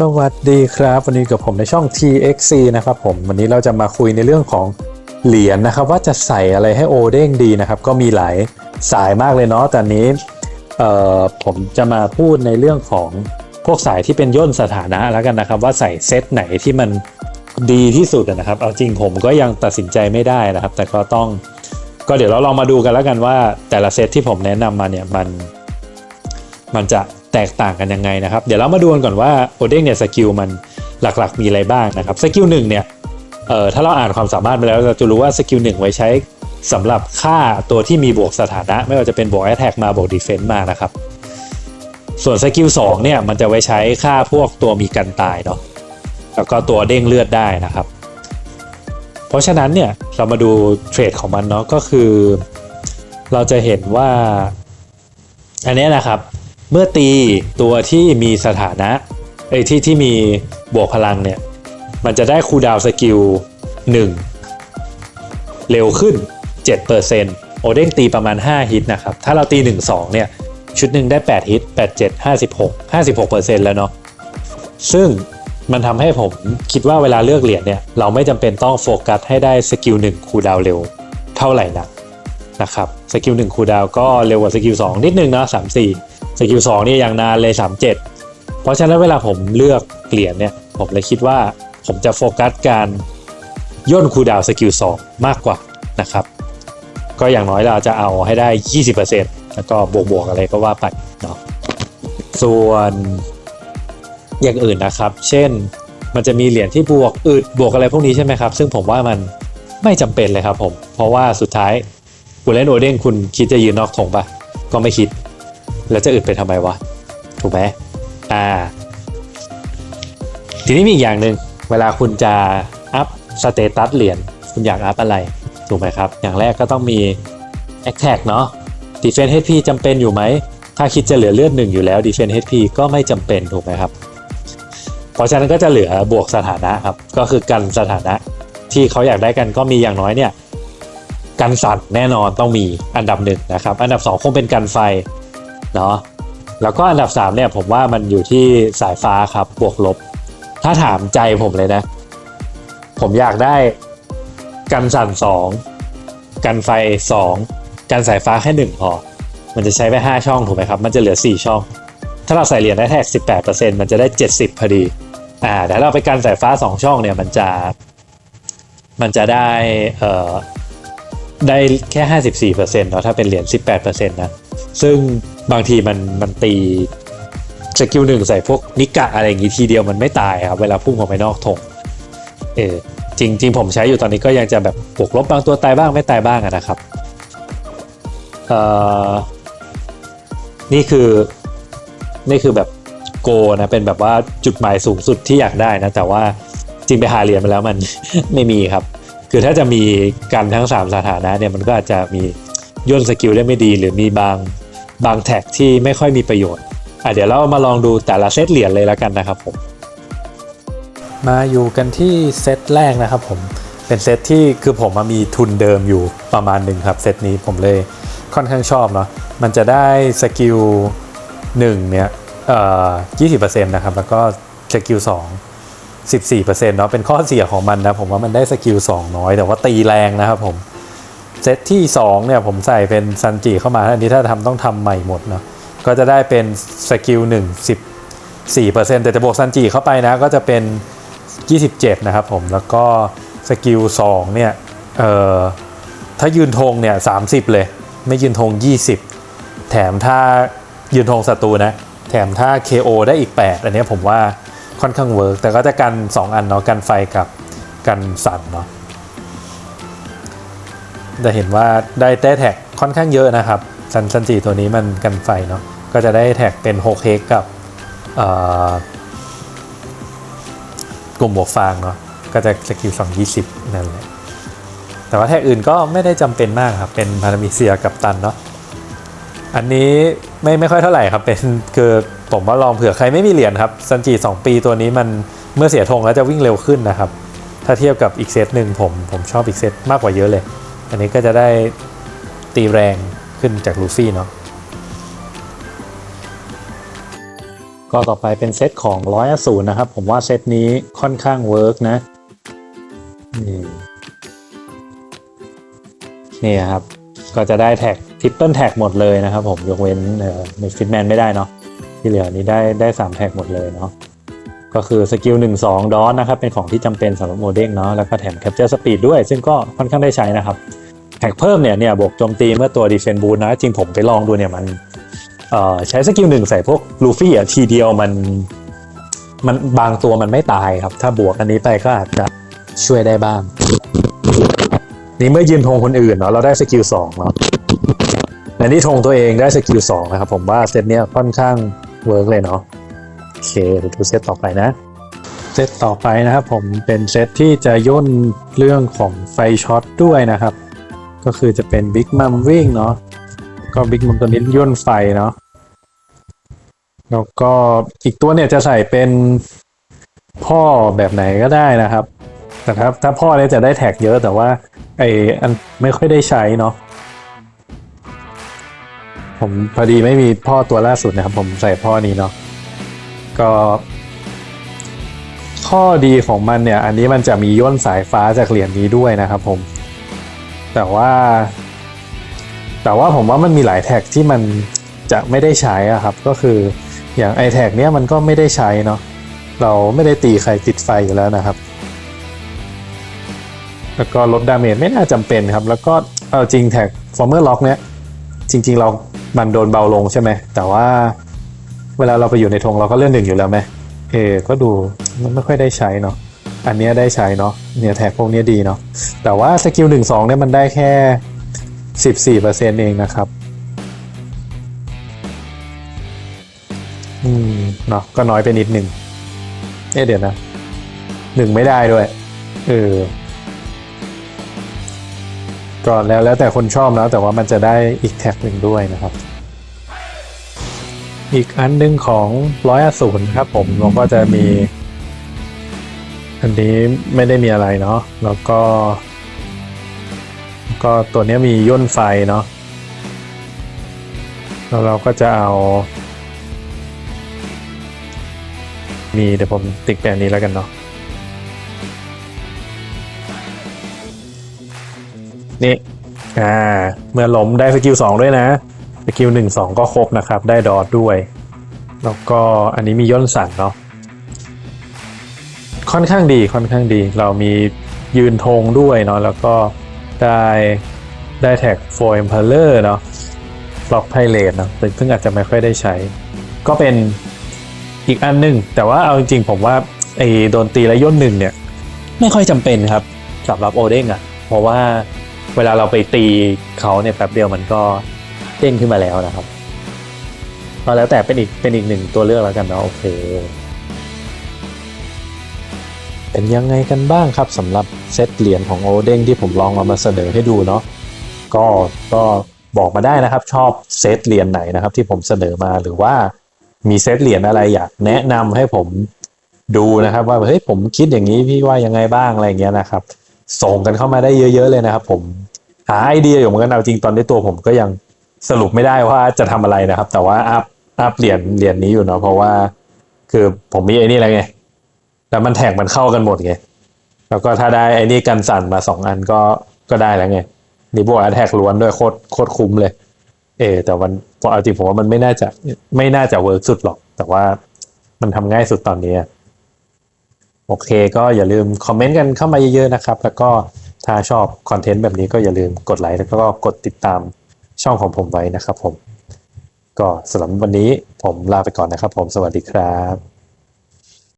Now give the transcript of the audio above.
สวัสดีครับ วันนี้กับผมในช่อง TXC นะครับผมวันนี้เราจะมาคุยในเรื่องของเหรียญนะครับ ว่าจะใส่อะไรให้โอเด้งดีนะครับ ก็มีหลายสายมากเลยเนาะแต่นี้ผมจะมาพูดในเรื่องของพวกสายที่เป็นย่นสถานะแล้วกันนะครับ ว่าใส่เซตไหนที่มันดีที่สุดนะครับ เอาจริงผมก็ยังตัดสินใจไม่ได้นะครับ แต่ก็ต้องก็เดี๋ยวเราลองมาดูกันแล้วกันว่าแต่ละเซตที่ผมแนะนำมาเนี่ยมันมันจะ แตกต่างกันยังไงนะครับ เดี๋ยวเรามาดูกันก่อนว่าโอเด้งเนี่ยสกิลมันหลักๆ มีอะไรบ้างนะครับสกิลหนึ่งเนี่ยเอ่อถ้าเราอ่านความสามารถไปแล้วเราจะรู้ว่าสกิลหนึ่งไว้ใช้สำหรับค่าตัวที่มีบวกสถานะ ไม่ว่าจะเป็นบวกแอ t แทกมาบวกดีเฟนต์มานะครับ ส่วนสกิลสองเนี่ยมันจะไว้ใช้ค่าพวกตัวมีกันตายเนาะแล้วก็ตัวเด้งเลือดได้นะครับ เพราะฉะนั้นเนี่ยเรามาดูเทรดของมันเนาะก็คือ เราจะเห็นว่า อันนี้นะครับ เมื่อตีตัวที่มีสถานะเอ้ที่ที่มีบวกพลังเนี่ย มันจะได้คูดาวสกิล 1 เร็วขึ้น 7%โอเด้งตีประมาณ 5 ฮิตนะครับ ถ้าเราตี 1 2 เนี่ย ชุดหนึ่งได้ 8 ฮิต 8 7 56 56%แล้วเนาะซึ่งมันทำให้ผมคิดว่าเวลาเลือกเหรียญเนี่ย เราไม่จำเป็นต้องโฟกัสให้ได้สกิล 1 คูดาวเร็วเท่าไหร่นักนะครับสกิล1คูดาวก็เร็วกว่าสกิล2นิดนึงเนาะ34 สกิล2นี่อย่างนานเลย37เจ็ดเพราะฉะนั้นเวลาผมเลือกเหรียญเนี่ย ผมเลยคิดว่าผมจะโฟกัสการย่นคูดาวสกิล2มากกว่านะครับ ก็อย่างน้อยเราจะเอาให้ได้ 20%แล้วก็บวกๆอะไรก็ว่าไปเนาะส่วนอย่างอื่นนะครับ เช่นมันจะมีเหรียญที่บวกอึดบวกอะไรพวกนี้ใช่ไหมครับ ซึ่งผมว่ามันไม่จำเป็นเลยครับผม เพราะว่าสุดท้ายคุณเล่นโอเด้งคุณคิดจะยืนนอกธงปะก็ไม่คิด แล้วจะอึดไปทำไมวะ ถูกไหมอ่า ทีนี้มีอีกอย่างหนึ่งเวลาคุณจะอัพสเตตัสเหรียญคุณอยากอัพอะไร ถูกไหมครับ อย่างแรกก็ต้องมี a t t a c k เนาะ Defense HP จำเป็นอยู่ไหม ถ้าคิดจะเหลือเลือดหนึ่งอยู่แล้ว Defense HP ก็ไม่จำเป็นถูกไหมครับ เพราะฉะนั้นก็จะเหลือบวกสถานะครับ ก็คือกันสถานะที่เขาอยากได้กันก็มีอย่างน้อยเนี่ยกันสั่นแน่นอนต้องมีอันดับหนึ่งนะครับ อันดับสองคงเป็นกันไฟ เนาะแล้วก็อันดับ3เนี่ยผมว่ามันอยู่ที่สายฟ้าครับบวกลบ ถ้าถามใจผมเลยนะ ผมอยากได้กันสั่น 2 กันไฟ 2 กันสายฟ้าแค่ 1 พอ มันจะใช้ไป 5 ช่องถูกไหมครับ มันจะเหลือ 4 ช่อง ถ้าเราใส่เหรียญได้แท็ก18%มันจะได้ 70 พอดีอ่าแต่เราไปกันสายฟ้า 2 ช่องเนี่ยมันจะ มันจะได้เอ่อได้แค่ 54%เนาะถ้าเป็นเหรียญ18%นะ ซึ่งบางทีมันมันตีสกิลหนึ่งใส่พวกนิกะอะไรอย่างงี้ทีเดียวมันไม่ตายครับเวลาพุ่งออกไปนอกธงเออจริงจริงผมใช้อยู่ตอนนี้ก็ยังจะแบบบวกลบบางตัวตายบ้างไม่ตายบ้างนะครับเอ่อนี่คือนี่คือแบบโกนะเป็นแบบว่าจุดหมายสูงสุดที่อยากได้นะ แต่ว่าจริงไปหาเหรียญมาแล้วมัน ไม่มีครับ คือถ้าจะมีกันทั้ง 3 สถานะเนี่ยมันก็อาจจะมีย่นสกิลได้ไม่ดี หรือมีบาง บางแท็กที่ไม่ค่อยมีประโยชน์อะเดี๋ยวเรามาลองดูแต่ละเซตเหรียญเลยแล้วกันนะครับผมมาอยู่กันที่เซตแรกนะครับผมเป็นเซตที่คือผมมามีทุนเดิมอยู่ประมาณหนึ่งครับเซตนี้ผมเลยค่อนข้างชอบเนาะมันจะได้สกิล1เนี่ยเอ่อ20%นะครับแล้วก็สกิล2 14%เนาะเป็นข้อเสียของมันนะผมว่ามันได้สกิล2น้อยแต่ว่าตีแรงนะครับผม เซตที่2เนี่ยผมใส่เป็นซันจิเข้ามาอันนี้ถ้าทำต้องทำใหม่หมดเนาะก็จะได้เป็นสกิล1 14%แต่จะบวกซันจิเข้าไปนะก็จะเป็น 27 นะครับผมแล้วก็สกิล2เนี่ยเอ่อถ้ายืนธงเนี่ย 30 เลย ไม่ยืนธง 20 แถมถ้ายืนธงศัตรูนะ แถมถ้า KO ได้อีก 8 อันนี้ผมว่าค่อนข้างเวิร์กแต่ก็จะกัน 2 อันเนาะกันไฟกับกันสั่นเนาะ จะเห็นว่าได้แต้แท็กค่อนข้างเยอะนะครับซันซันจีตัวนี้มันกันไฟเนาะก็จะได้แท็กเป็น6เฮกกับกลุ่มบวกฟางเนาะก็จะสกิล2 20นั่นแหละแต่ว่าแท็กอื่นก็ไม่ได้จำเป็นมากครับ เป็นพารามิเซียกับตันเนาะอันนี้ไม่ไม่ค่อยเท่าไหร่ครับเป็นคือผมว่าลองเผื่อใครไม่มีเหรียญครับซันจี2ปีตัวนี้มันเมื่อเสียธงแล้วจะวิ่งเร็วขึ้นนะครับ ถ้าเทียบกับอีกเซตหนึ่งผมผมชอบอีกเซตมากกว่าเยอะเลย อันนี้ก็จะได้ตีแรงขึ้นจากลูฟี่เนาะก็ต่อไปเป็นเซตของร้อยอสูรนะครับ ผมว่าเซตนี้ค่อนข้างเวิร์กนะนี่นะครับ ก็จะได้แท็กทริปเปิลแท็กหมดเลยนะครับผมยกเว้นในฟิตแมนไม่ได้เนาะที่เหลือนี้ได้ได้สามแท็กหมดเลยเนาะก็คือสกิล1 2ดอนนะครับ เป็นของที่จำเป็นสำหรับโมเด้งเนาะแล้วก็แถมแคปเจอร์สปีดด้วย ซึ่งก็ค่อนข้างได้ใช้นะครับ แท็กเพิ่มเนี่ยเนี่ยบวกโจมตีเมื่อตัวดีเฟนบูนะ จริงผมไปลองดูเนี่ยมันใช้สกิลหนึ่งใส่พวกลูฟี่อะทีเดียวมันมันบางตัวมันไม่ตายครับ ถ้าบวกอันนี้ไปก็อาจจะช่วยได้บ้าง นี่เมื่อยืนธงคนอื่นเนาะเราได้สกิลสองเนาะแต่นี่ธงตัวเองได้สกิลสองนะครับ ผมว่าเซตเนี้ยค่อนข้างเวิร์กเลยเนาะโอเคเดี๋ยวดูเซตต่อไปนะ เซตต่อไปนะครับผมเป็นเซตที่จะย่นเรื่องของไฟช็อตด้วยนะครับ ก็คือจะเป็นบิ๊กมัมวิ่งเนาะก็บิ๊กมัมตัวนี้ย่นไฟเนาะแล้วก็อีกตัวเนี่ยจะใส่เป็นพ่อแบบไหนก็ได้นะครับ แต่ถ้าถ้าพ่อเนี่ยจะได้แท็กเยอะแต่ว่า ไออันไม่ค่อยได้ใช้เนาะผมพอดีไม่มีพ่อตัวล่าสุดนะครับ ผมใส่พ่อนี้เนาะก็ ข้อดีของมันเนี่ย อันนี้มันจะมีย่นสายฟ้าจากเหรียญนี้ด้วยนะครับผม แต่ว่า แต่ว่าผมว่ามันมีหลายแท็กที่มันจะไม่ได้ใช้อะครับ ก็คืออย่างไอแท็กเนี้ยมันก็ไม่ได้ใช้เนาะเราไม่ได้ตีใครติดไฟอยู่แล้วนะครับ แล้วก็ลดดาเมจไม่น่าจำเป็นครับ แล้วก็เอาจริงแท็กฟอร์เมอร์ล็อกเนี้ยจริง ๆ เรา มันโดนเบาลงใช่ไหม แต่ว่าเวลาเราไปอยู่ในธงเราก็เลื่อนหนึ่งอยู่แล้วไหมเออก็ดูมันไม่ค่อยได้ใช้เนาะ อันเนี้ยได้ใช้เนาะเนี่ยแท็กพวกเนี้ยดีเนาะแต่ว่าสกิลหนึ่งสองเนี่ยมันได้แค่14%เองนะครับ อืมเนาะก็น้อยไปนิดหนึ่งเอ๊ะเดี๋ยวนะหนึ่งไม่ได้ด้วยเออก็แล้วแล้วแต่คนชอบแล้วแต่ว่ามันจะได้อีกแท็กหนึ่งด้วยนะครับ อีกอันหนึ่งของร้อยอสูรครับผมเราก็จะมี อันนี้ไม่ได้มีอะไรเนาะแล้วก็ ก็ตัวนี้มีย่นไฟเนาะแล้วเราก็จะเอา มีเดี๋ยวผมติดแบบนี้แล้วกันเนาะนี่อ่าเมื่อล้มได้สกิลสองด้วยนะสกิลหนึ่งสองก็ครบนะครับ ได้ดอทด้วย แล้วก็อันนี้มีย่นสั่นเนาะ ค่อนข้างดีค่อนข้างดี เรามียืนธงด้วยเนาะแล้วก็ได้ได้แท็กโฟร์เอ็มเพลเลอร์เนาะล็อกไพเรตเนาะซึ่งอาจจะไม่ค่อยได้ใช้ ก็เป็นอีกอันหนึ่งแต่ว่าเอาจริงๆ ผมว่าไอ้โดนตีและย่นหนึ่งเนี่ย ไม่ค่อยจำเป็นครับสำหรับโอเด้งอะ่ะเพราะว่าเวลาเราไปตีเขาเนี่ยแป๊บเดียวมันก็เด้งขึ้นมาแล้วนะครับก็แล้วแต่เป็นอีกเป็นอีกหนึ่งตัวเลือกแล้วกันเนาะโอเค เป็นยังไงกันบ้างครับสำหรับเซตเหรียญของโอเด้งที่ผมลองเอามาเสนอให้ดูเนาะก็ก็บอกมาได้นะครับ ชอบเซตเหรียญไหนนะครับ ที่ผมเสนอมาหรือว่ามีเซตเหรียญอะไรอยากแนะนำให้ผมดูนะครับ ว่าเฮ้ยผมคิดอย่างนี้พี่ว่ายังไงบ้างอะไรเงี้ยนะครับ ส่งกันเข้ามาได้เยอะ ๆ เลยนะครับ ผมหาไอเดียอยู่เหมือนกันเอาจริงตอนนี้ตัวผมก็ยังสรุปไม่ได้ว่าจะทำอะไรนะครับ แต่ว่าอัพอัพเหรียญเหรียญนี้อยู่เนาะเพราะว่า คือผมมีไอ้นี่อะไรไง แล้วมันแท็กมันเข้ากันหมดไง แล้วก็ถ้าได้ไอ้นี่กันสั่นมาสองอันก็ก็ได้แล้วไงนี่บวกแท็กล้วนด้วยโคตรโคตรคุ้มเลย เออแต่วันพอเอาจริงผมว่ามันไม่น่าจะไม่น่าจะเวิร์กสุดหรอก แต่ว่ามันทำง่ายสุดตอนนี้โอเคก็อย่าลืมคอมเมนต์กันเข้ามาเยอะๆนะครับ แล้วก็ถ้าชอบคอนเทนต์แบบนี้ก็อย่าลืมกดไลค์แล้วก็กดติดตามช่องของผมไว้นะครับผม ก็สำหรับวันนี้ผมลาไปก่อนนะครับผมสวัสดีครับ